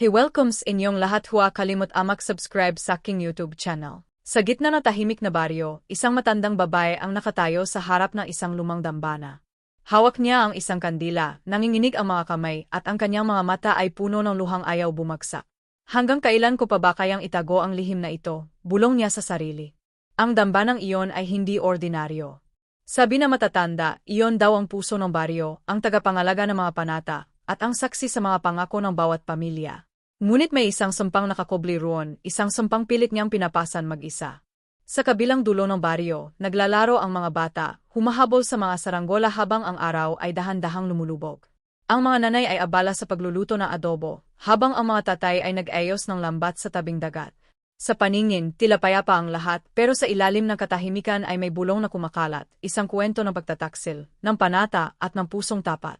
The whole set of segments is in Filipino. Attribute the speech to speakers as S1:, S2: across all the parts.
S1: He welcomes inyong lahat huwa kalimot amak subscribe sa aking YouTube channel. Sa gitna ng tahimik na baryo, isang matandang babae ang nakatayo sa harap ng isang lumang dambana. Hawak niya ang isang kandila, nanginginig ang mga kamay, at ang kanyang mga mata ay puno ng luhang ayaw bumagsak. Hanggang kailan ko pa ba kayang itago ang lihim na ito, bulong niya sa sarili. Ang dambanang iyon ay hindi ordinaryo. Sabi na matatanda, iyon daw ang puso ng baryo, ang tagapangalaga ng mga panata, at ang saksi sa mga pangako ng bawat pamilya. Ngunit may isang sumpang nakakobli roon, isang sumpang pilit niyang pinapasan mag-isa. Sa kabilang dulo ng baryo, naglalaro ang mga bata, humahabol sa mga saranggola habang ang araw ay dahan-dahang lumulubog. Ang mga nanay ay abala sa pagluluto ng adobo, habang ang mga tatay ay nag-ayos ng lambat sa tabing dagat. Sa paningin, tila payapa ang lahat, pero sa ilalim ng katahimikan ay may bulong na kumakalat, isang kwento ng pagtataksil, ng panata at ng pusong tapat.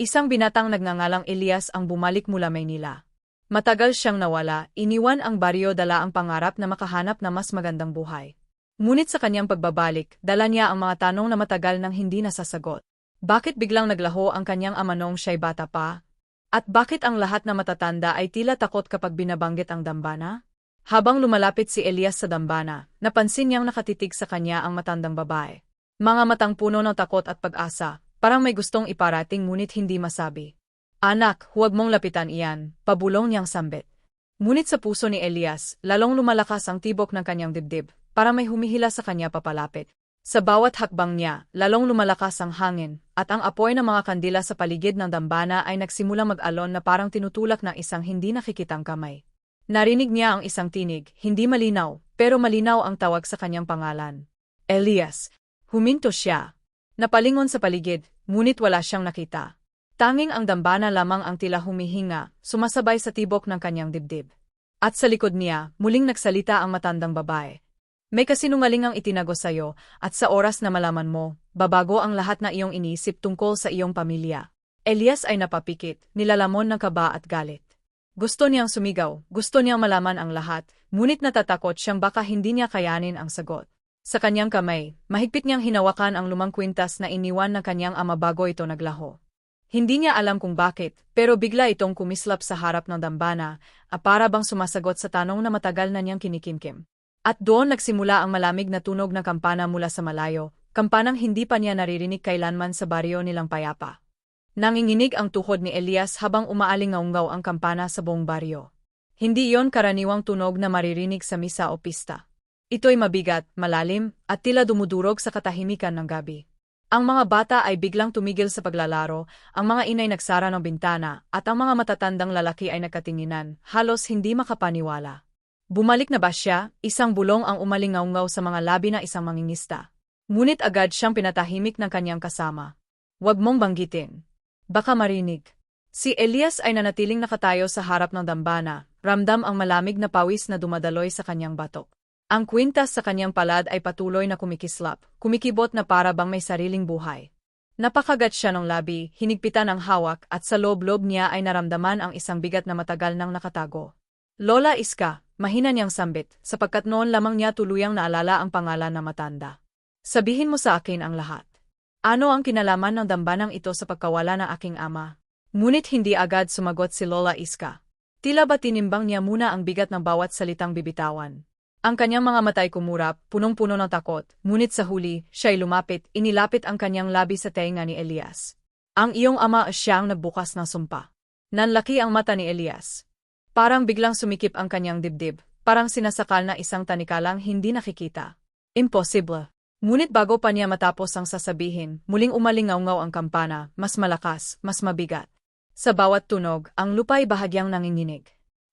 S1: Isang binatang nagngangalang Elias ang bumalik mula Maynila. Matagal siyang nawala, iniwan ang baryo dala ang pangarap na makahanap na mas magandang buhay. Ngunit sa kanyang pagbabalik, dala niya ang mga tanong na matagal nang hindi nasasagot. Bakit biglang naglaho ang kanyang amanong siya'y bata pa? At bakit ang lahat na matatanda ay tila takot kapag binabanggit ang dambana? Habang lumalapit si Elias sa dambana, napansin niyang nakatitig sa kanya ang matandang babae. Mga matang puno ng takot at pag-asa, parang may gustong iparating ngunit hindi masabi. Anak, huwag mong lapitan iyan, pabulong niyang sambit. Ngunit sa puso ni Elias, lalong lumalakas ang tibok ng kanyang dibdib, para may humihila sa kanya papalapit. Sa bawat hakbang niya, lalong lumalakas ang hangin, at ang apoy ng mga kandila sa paligid ng dambana ay nagsimulang mag-alon na parang tinutulak ng isang hindi nakikitang kamay. Narinig niya ang isang tinig, hindi malinaw, pero malinaw ang tawag sa kanyang pangalan. Elias. Huminto siya. Napalingon sa paligid, ngunit wala siyang nakita. Tanging ang dambana lamang ang tila humihinga, sumasabay sa tibok ng kanyang dibdib. At sa likod niya, muling nagsalita ang matandang babae. May kasinungaling ang itinago sa'yo, at sa oras na malaman mo, babago ang lahat na iyong inisip tungkol sa iyong pamilya. Elias ay napapikit, nilalamon ng kaba at galit. Gusto niyang sumigaw, gusto niyang malaman ang lahat, ngunit natatakot siyang baka hindi niya kayanin ang sagot. Sa kanyang kamay, mahigpit niyang hinawakan ang lumang kwintas na iniwan ng kanyang ama bago ito naglaho. Hindi niya alam kung bakit, pero bigla itong kumislap sa harap ng dambana, para bang sumasagot sa tanong na matagal na niyang kinikimkim. At doon nagsimula ang malamig na tunog ng kampana mula sa malayo, kampanang hindi pa niya naririnig kailanman sa baryo nilang payapa. Nanginginig ang tuhod ni Elias habang umaalingaungaw ang kampana sa buong baryo. Hindi iyon karaniwang tunog na maririnig sa misa o pista. Ito'y mabigat, malalim, at tila dumudurog sa katahimikan ng gabi. Ang mga bata ay biglang tumigil sa paglalaro, ang mga inay nagsara ng bintana, at ang mga matatandang lalaki ay nagkatinginan, halos hindi makapaniwala. Bumalik na ba siya? Isang bulong ang umalingaungaw sa mga labi na isang mangingista. Ngunit agad siyang pinatahimik ng kanyang kasama. Huwag mong banggitin. Baka marinig. Si Elias ay nanatiling nakatayo sa harap ng dambana, ramdam ang malamig na pawis na dumadaloy sa kanyang batok. Ang kwintas sa kanyang palad ay patuloy na kumikislap, kumikibot na para bang may sariling buhay. Napakagat siya ng labi, hinigpitan ang hawak at sa loob-loob niya ay naramdaman ang isang bigat na matagal nang nakatago. Lola Iska, mahina niyang sambit, sapagkat noon lamang niya tuluyang naalala ang pangalan na matanda. Sabihin mo sa akin ang lahat. Ano ang kinalaman ng dambanang ito sa pagkawala ng aking ama? Ngunit hindi agad sumagot si Lola Iska. Tila ba tinimbang niya muna ang bigat ng bawat salitang bibitawan? Ang kanyang mga matay kumurap, punong-puno ng takot, ngunit sa huli, siya'y lumapit, inilapit ang kanyang labi sa tenga ni Elias. Ang iyong ama siyang nagbukas ng sumpa. Nanlaki ang mata ni Elias. Parang biglang sumikip ang kanyang dibdib, parang sinasakal na isang tanikalang hindi nakikita. Impossible. Ngunit bago pa niya matapos ang sasabihin, muling umalingaw ang kampana, mas malakas, mas mabigat. Sa bawat tunog, ang lupa'y bahagyang nanginginig.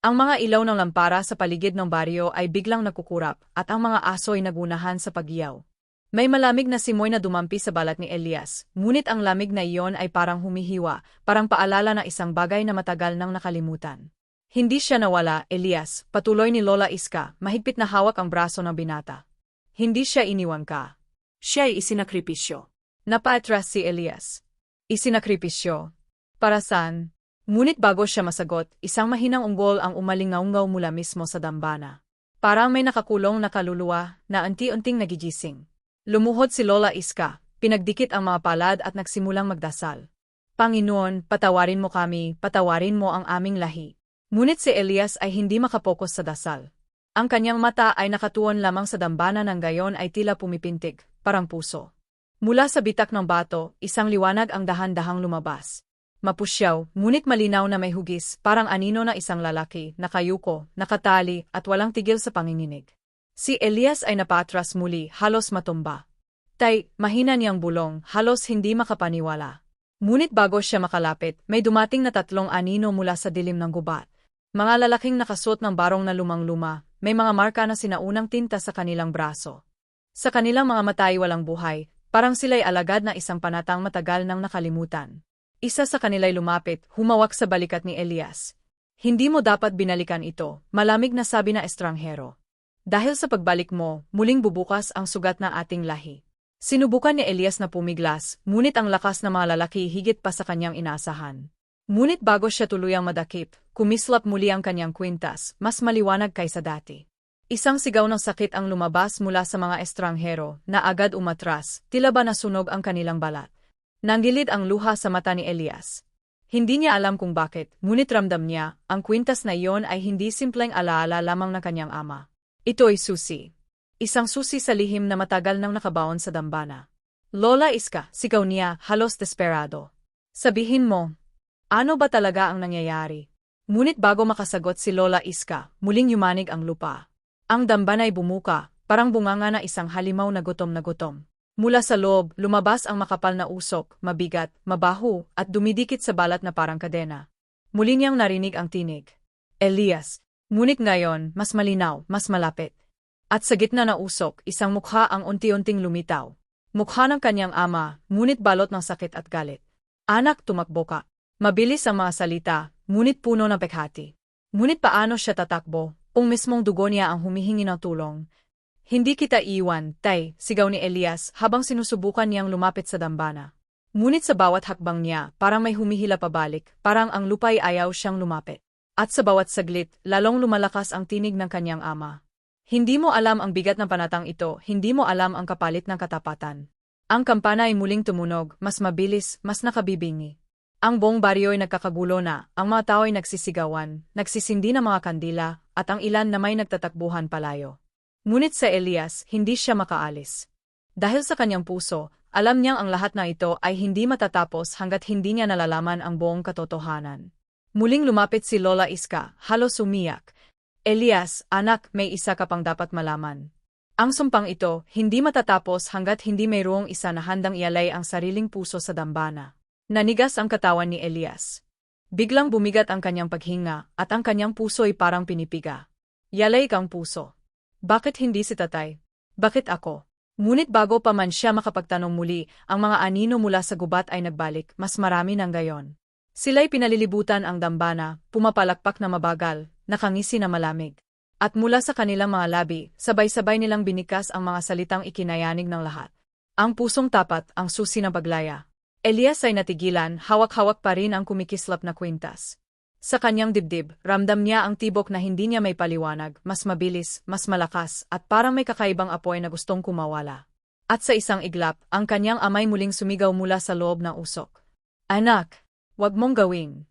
S1: Ang mga ilaw ng lampara sa paligid ng baryo ay biglang nakukurap at ang mga aso ay nagunahan sa pagyaw. May malamig na simoy na dumampi sa balat ni Elias, ngunit ang lamig na iyon ay parang humihiwa, parang paalala na isang bagay na matagal nang nakalimutan. Hindi siya nawala, Elias, patuloy ni Lola Iska, mahigpit na hawak ang braso ng binata. Hindi siya iniwan ka. Siya ay isinakripisyo. Napaatras si Elias. Isinakripisyo. Para saan? Ngunit bago siya masagot, isang mahinang unggol ang umalingaungaw mula mismo sa dambana. Parang may nakakulong na kaluluwa na anti-unting nagigising. Lumuhod si Lola Iska, pinagdikit ang mga palad at nagsimulang magdasal. Panginoon, patawarin mo kami, patawarin mo ang aming lahi. Ngunit si Elias ay hindi makapokus sa dasal. Ang kanyang mata ay nakatuon lamang sa dambana ng gayon ay tila pumipintig, parang puso. Mula sa bitak ng bato, isang liwanag ang dahan-dahang lumabas. Mapusyaw, ngunit malinaw na may hugis, parang anino na isang lalaki, nakayuko, nakatali, at walang tigil sa panginginig. Si Elias ay napatras muli, halos matumba. Tay, mahina niyang bulong, halos hindi makapaniwala. Ngunit bago siya makalapit, may dumating na tatlong anino mula sa dilim ng gubat. Mga lalaking nakasuot ng barong na lumang-luma, may mga marka na sinaunang tinta sa kanilang braso. Sa kanilang mga mata ay walang buhay, parang sila'y alagad na isang panatang matagal nang nakalimutan. Isa sa kanila'y lumapit, humawak sa balikat ni Elias. Hindi mo dapat binalikan ito, malamig na sabi na estranghero. Dahil sa pagbalik mo, muling bubukas ang sugat na ating lahi. Sinubukan ni Elias na pumiglas, ngunit ang lakas ng mga lalaki higit pa sa kanyang inasahan. Ngunit bago siya tuluyang madakip, kumislap muli ang kanyang kwintas, mas maliwanag kaysa dati. Isang sigaw ng sakit ang lumabas mula sa mga estranghero, na agad umatras, tila ba nasunog ang kanilang balat. Nanggilid ang luha sa mata ni Elias. Hindi niya alam kung bakit, ngunit ramdam niya, ang kwintas na iyon ay hindi simpleng alaala lamang ng kanyang ama. Ito ay susi. Isang susi sa lihim na matagal nang nakabaon sa dambana. Lola Iska, sigaw niya, halos desperado. Sabihin mo, ano ba talaga ang nangyayari? Ngunit bago makasagot si Lola Iska, muling yumanig ang lupa. Ang dambanay bumuka, parang bunganga na isang halimaw na gutom na gutom. Mula sa loob, lumabas ang makapal na usok, mabigat, mabaho, at dumidikit sa balat na parang kadena. Muli niyang narinig ang tinig. Elias. Ngunit ngayon, mas malinaw, mas malapit. At sa gitna na usok, isang mukha ang unti-unting lumitaw. Mukha ng kanyang ama, ngunit balot ng sakit at galit. Anak, tumakbo ka. Mabilis ang mga salita, ngunit puno ng pekhati. Ngunit paano siya tatakbo, kung mismong dugo niya ang humihingi ng tulong? Hindi kita iwan, tay, sigaw ni Elias habang sinusubukan niyang lumapit sa dambana. Ngunit sa bawat hakbang niya, parang may humihila pabalik, parang ang lupay ayaw siyang lumapit. At sa bawat saglit, lalong lumalakas ang tinig ng kanyang ama. Hindi mo alam ang bigat ng panatang ito, hindi mo alam ang kapalit ng katapatan. Ang kampana ay muling tumunog, mas mabilis, mas nakabibingi. Ang buong baryo ay nagkakagulo na, ang mga tao ay nagsisigawan, nagsisindi ng mga kandila, at ang ilan na may nagtatakbuhan palayo. Ngunit sa Elias, hindi siya makaalis. Dahil sa kanyang puso, alam niyang ang lahat na ito ay hindi matatapos hanggat hindi niya nalalaman ang buong katotohanan. Muling lumapit si Lola Iska, halos umiyak, Elias, anak, may isa ka pang dapat malaman. Ang sumpang ito, hindi matatapos hanggat hindi mayroong isa na handang ialay ang sariling puso sa dambana. Nanigas ang katawan ni Elias. Biglang bumigat ang kanyang paghinga, at ang kanyang puso ay parang pinipiga. Yalay kang puso. Bakit hindi si tatay? Bakit ako? Ngunit bago pa man siya makapagtanong muli, ang mga anino mula sa gubat ay nagbalik, mas marami ng gayon. Sila'y pinalilibutan ang dambana, pumapalakpak na mabagal, nakangisi na malamig. At mula sa kanilang mga labi, sabay-sabay nilang binikas ang mga salitang ikinayanig ng lahat. Ang pusong tapat, ang susi ng paglaya. Elias ay natigilan, hawak-hawak pa rin ang kumikislap na kwintas. Sa kanyang dibdib, ramdam niya ang tibok na hindi niya may paliwanag, mas mabilis, mas malakas, at parang may kakaibang apoy na gustong kumawala. At sa isang iglap, ang kanyang amay muling sumigaw mula sa loob ng usok. Anak, wag mong gawing.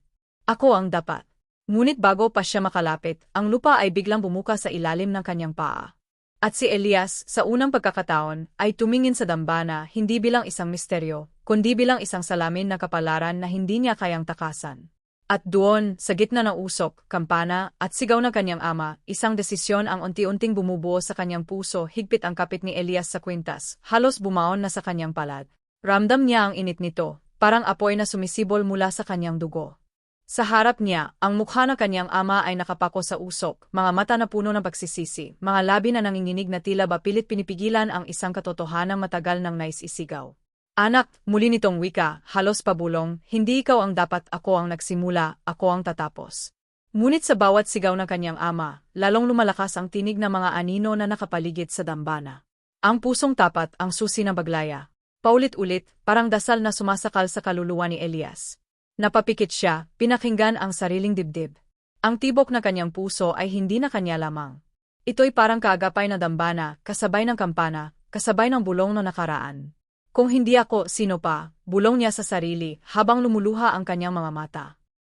S1: Ako ang dapat. Ngunit bago pa siya makalapit, ang lupa ay biglang bumuka sa ilalim ng kanyang paa. At si Elias, sa unang pagkakataon, ay tumingin sa dambana hindi bilang isang misteryo, kundi bilang isang salamin na kapalaran na hindi niya kayang takasan. At doon, sa gitna ng usok, kampana, at sigaw ng kanyang ama, isang desisyon ang unti-unting bumubuo sa kanyang puso higpit ang kapit ni Elias sa kwintas, halos bumaon na sa kanyang palad. Ramdam niya ang init nito, parang apoy na sumisibol mula sa kanyang dugo. Sa harap niya, ang mukha ng kanyang ama ay nakapako sa usok, mga mata na puno ng pagsisisi, mga labi na nanginginig na tila ba pilit pinipigilan ang isang katotohanang matagal nang nais isigaw. Anak, muli nitong wika, halos pabulong, hindi ikaw ang dapat ako ang nagsimula, ako ang tatapos. Ngunit sa bawat sigaw ng kanyang ama, lalong lumalakas ang tinig ng mga anino na nakapaligid sa dambana. Ang pusong tapat ang susi ng baglaya. Paulit-ulit, parang dasal na sumasakal sa kaluluwa ni Elias. Napapikit siya, pinakinggan ang sariling dibdib. Ang tibok na kanyang puso ay hindi na kanya lamang. Ito'y parang kaagapay na dambana, kasabay ng kampana, kasabay ng bulong na nakaraan. Kung hindi ako, sino pa, bulong niya sa sarili, habang lumuluha ang kanyang mga mata.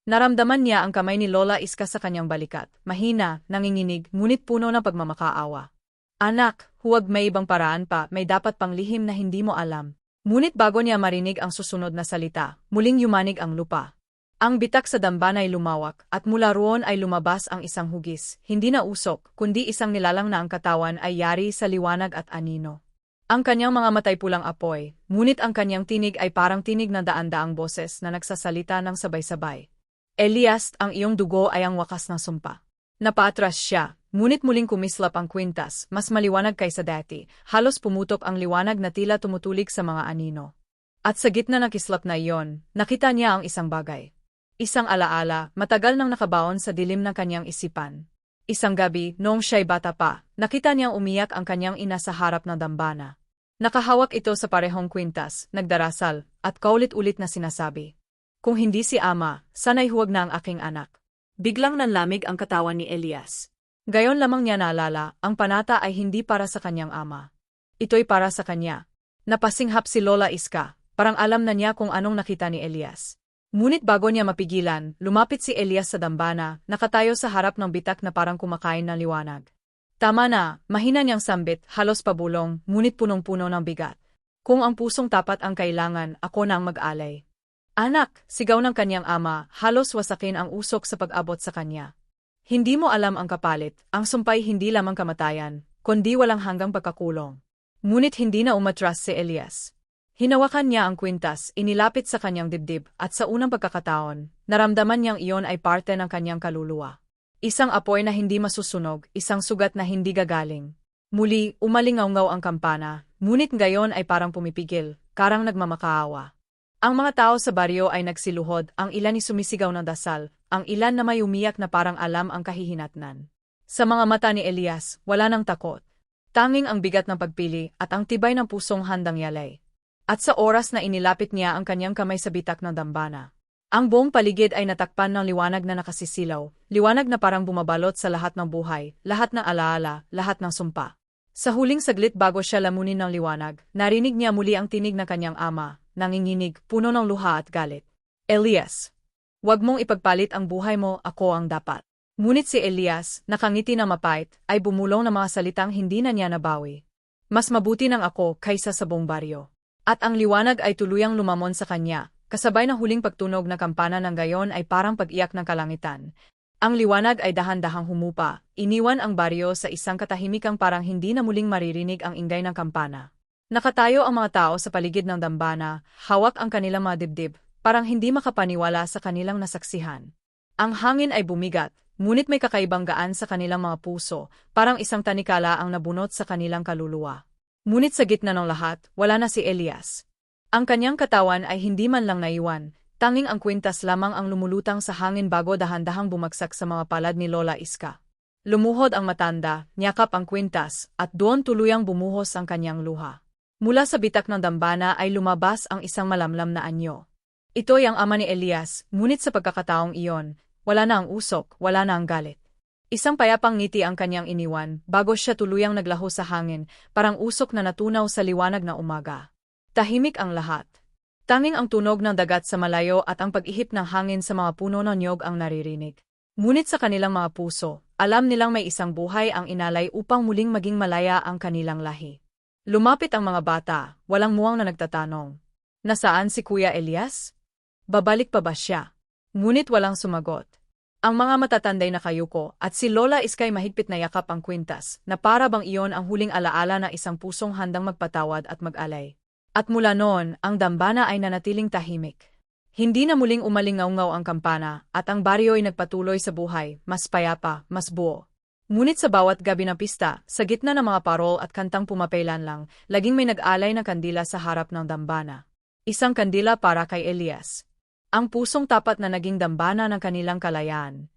S1: Naramdaman niya ang kamay ni Lola Iska sa kanyang balikat, mahina, nanginginig, ngunit puno ng pagmamakaawa. Anak, huwag may ibang paraan pa, may dapat pang lihim na hindi mo alam. Ngunit bago niya marinig ang susunod na salita, muling yumanig ang lupa. Ang bitak sa dambana ay lumawak, at mula roon ay lumabas ang isang hugis, hindi na usok, kundi isang nilalang na ang katawan ay yari sa liwanag at anino. Ang kanyang mga matay pulang apoy, ngunit ang kanyang tinig ay parang tinig ng daan-daang boses na nagsasalita ng sabay-sabay. Elias, ang iyong dugo ay ang wakas ng sumpa. Napaatras siya, ngunit muling kumislap ang kwintas, mas maliwanag kaysa dati, halos pumutok ang liwanag na tila tumutulig sa mga anino. At sa gitna ng kislap na iyon, nakita niya ang isang bagay. Isang alaala, matagal nang nakabaon sa dilim ng kanyang isipan. Isang gabi, noong siya'y bata pa, nakita niyang umiyak ang kanyang ina sa harap ng dambana. Nakahawak ito sa parehong kwintas, nagdarasal, at kaulit-ulit na sinasabi, kung hindi si Ama, sana'y huwag na ang aking anak. Biglang nanlamig ang katawan ni Elias. Gayon lamang niya naalala, ang panata ay hindi para sa kanyang ama. Ito'y para sa kanya. Napasinghap si Lola Iska, parang alam na niya kung anong nakita ni Elias. Ngunit bago niya mapigilan, lumapit si Elias sa dambana, nakatayo sa harap ng bitak na parang kumakain ng liwanag. Tama na, mahina niyang sambit, halos pabulong, ngunit punong-puno ng bigat. Kung ang pusong tapat ang kailangan, ako na ang mag-alay. Anak, sigaw ng kanyang ama, halos wasakin ang usok sa pag-abot sa kanya. Hindi mo alam ang kapalit, ang sumpay hindi lamang kamatayan, kundi walang hanggang pagkakulong. Ngunit hindi na umatras si Elias. Hinawakan niya ang kwintas, inilapit sa kanyang dibdib, at sa unang pagkakataon, naramdaman niyang iyon ay parte ng kanyang kaluluwa. Isang apoy na hindi masusunog, isang sugat na hindi gagaling. Muli, umalingaw-ngaw ang kampana, ngunit gayon ay parang pumipigil, karang nagmamakaawa. Ang mga tao sa baryo ay nagsiluhod, ang ilan ay sumisigaw ng dasal, ang ilan na may umiyak na parang alam ang kahihinatnan. Sa mga mata ni Elias, wala nang takot. Tanging ang bigat ng pagpili at ang tibay ng pusong handang yalay. At sa oras na inilapit niya ang kanyang kamay sa bitak ng dambana. Ang buong paligid ay natakpan ng liwanag na nakasisilaw, liwanag na parang bumabalot sa lahat ng buhay, lahat ng alaala, lahat ng sumpa. Sa huling saglit bago siya lamunin ng liwanag, narinig niya muli ang tinig ng kanyang ama, nanginginig, puno ng luha at galit. Elias, huwag mong ipagpalit ang buhay mo, ako ang dapat. Ngunit si Elias, nakangiti na mapait, ay bumulong ng mga salitang hindi na niya nabawi. Mas mabuti ng ako kaysa sa buong baryo. At ang liwanag ay tuluyang lumamon sa kanya, kasabay ng huling pagtunog na kampana ng gayon ay parang pag-iyak ng kalangitan. Ang liwanag ay dahan-dahang humupa, iniwan ang baryo sa isang katahimikang parang hindi na muling maririnig ang ingay ng kampana. Nakatayo ang mga tao sa paligid ng dambana, hawak ang kanilang mga dibdib, parang hindi makapaniwala sa kanilang nasaksihan. Ang hangin ay bumigat, ngunit may kakaibang gaan sa kanilang mga puso, parang isang tanikala ang nabunot sa kanilang kaluluwa. Ngunit sa gitna ng lahat, wala na si Elias. Ang kanyang katawan ay hindi man lang naiwan, tanging ang kwintas lamang ang lumulutang sa hangin bago dahan-dahang bumagsak sa mga palad ni Lola Iska. Lumuhod ang matanda, niyakap ang kwintas, at doon tuluyang bumuhos ang kanyang luha. Mula sa bitak ng dambana ay lumabas ang isang malamlam na anyo. Ito'y ang ama ni Elias, ngunit sa pagkakataong iyon, wala na ang usok, wala na ang galit. Isang payapang ngiti ang kanyang iniwan, bago siya tuluyang naglaho sa hangin, parang usok na natunaw sa liwanag na umaga. Tahimik ang lahat. Tanging ang tunog ng dagat sa malayo at ang pag-ihip ng hangin sa mga puno ng nyog ang naririnig. Ngunit sa kanilang mga puso, alam nilang may isang buhay ang inalay upang muling maging malaya ang kanilang lahi. Lumapit ang mga bata, walang muwang na nagtatanong. Nasaan si Kuya Elias? Babalik pa ba siya? Ngunit walang sumagot. Ang mga matatanday na kayuko at si Lola Iskay mahigpit na yakap ang kwintas na para bang iyon ang huling alaala na isang pusong handang magpatawad at mag-alay. At mula noon, ang dambana ay nanatiling tahimik. Hindi na muling umalingaw-ngaw ang kampana at ang baryo ay nagpatuloy sa buhay, mas payapa, mas buo. Ngunit sa bawat gabi ng pista, sa gitna ng mga parol at kantang pumapailan lang, laging may nag-alay na kandila sa harap ng dambana. Isang kandila para kay Elias. Ang pusong tapat na naging dambana ng kanilang kalayaan.